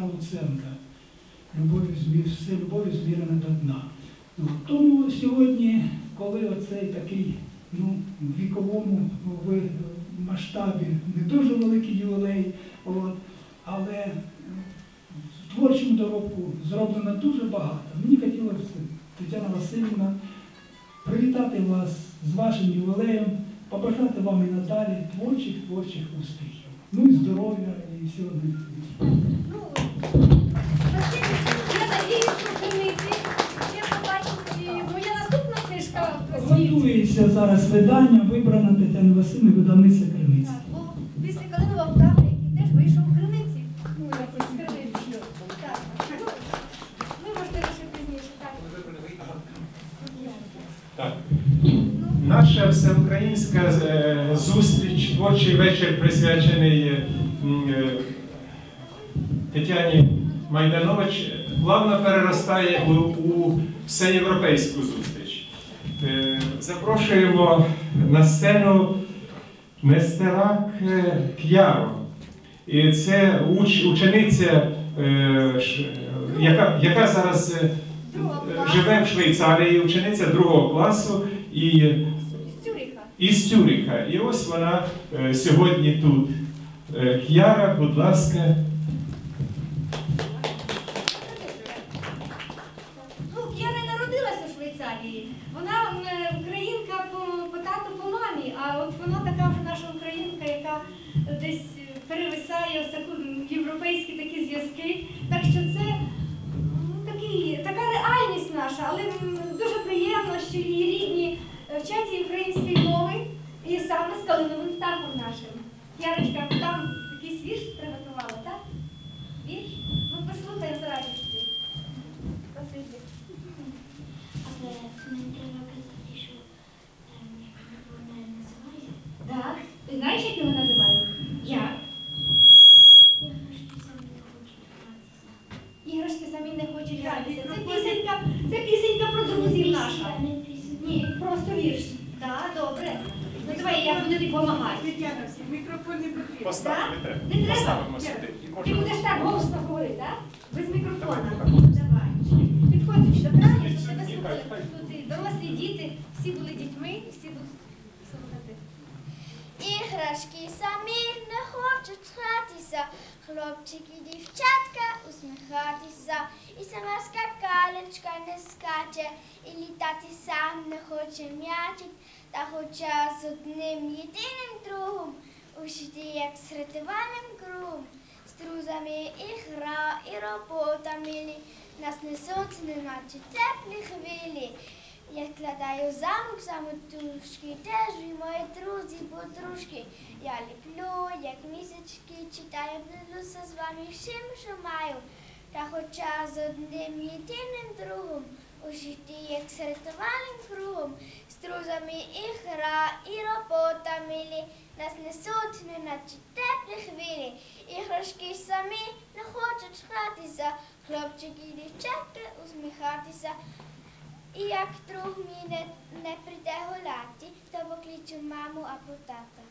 Петра Луценка. Любов'ю змі- все любов'ю змірена до дна. Ну, Тому сьогодні, коли оцей такий ну, в віковому ви- масштабі не дуже великий ювілей, от, але е, в творчому доробку зроблено дуже багато. Мені хотілося, Тетяна Васильівна, привітати вас з вашим ювілеєм, побажати вам і надалі творчих творчих успіхів. Ну і здоров'я, і всього найкращого. Готується зараз видання, вибрана Тетяна Васильівна, видавниця Криниця. Так, бо після Калинова Птаха, який теж вийшов у криниці. Ну, якось криниці. Так. Ну, ви можете лише пізніше, так. Так. Наша всеукраїнська е, зустріч, творчий вечір присвячений е, е, Тетяні Майданович, плавно переростає у, у всеєвропейську зустріч. Запрошуємо на сцену Нестерак К'яро. І це уч, учениця, е, яка, яка зараз е, живе в Швейцарії, учениця другого класу і Цюріха. із Тюріха. І ось вона е, сьогодні тут. К'яра, будь ласка. Десь е, перевисає європейські такі зв'язки. Так що це такий, така реальність наша, але м, дуже приємно, що її рідні е, вчать її української мови і саме з калиновим птахом нашим. Ярочка, там якийсь вірш приготувала, так? Вірш? Ну, послухай з радістю. Спасибі. Але мені треба казати, що ем, як вона називається, Так. Ти знаєш, як його називають? Як? іграшки самі не хочуть гратися. Іграшки самі не хочуть гратися. Це пісенька, це пісенька про друзів наша. Ні, просто вірш. Так, добре. Ну давай я буду допомагати. Тетяна, мікрофон не потрібен. Поставити треба. Не треба? Поставимо сюди. І Ти кожен- будеш так голосно говорити, так? Без мікрофона. Давай, Підходиш до краю, щоб тебе слухали. Тут і дорослі діти, всі були дітьми, і всі будуть слухати. Іграшки самі не хочуть гратися, хлопчики, дівчатка усміхатися, і сама скакалечка не скаче, і літати сам не хоче м'ячик, та хоча з одним єдиним другом у як з рятувальним кругом, з друзями і гра, і робота милі, нас несуть, неначе теплі хвилі. Я складаю замок самотужки, теж ви мої друзі, подружки. Я ліплю, як місячки, читаю, ділюся з вами всім, що маю. Та хоча з одним єдиним другом у житті, як з рятувальним кругом, з друзями і гра, і робота милі, нас несуть, неначе теплі хвилі. Іграшки самі не хочуть гратися, хлопчики і дівчатки усміхатися. І як друг мій не, не прийде гуляти, то покличу маму або тата.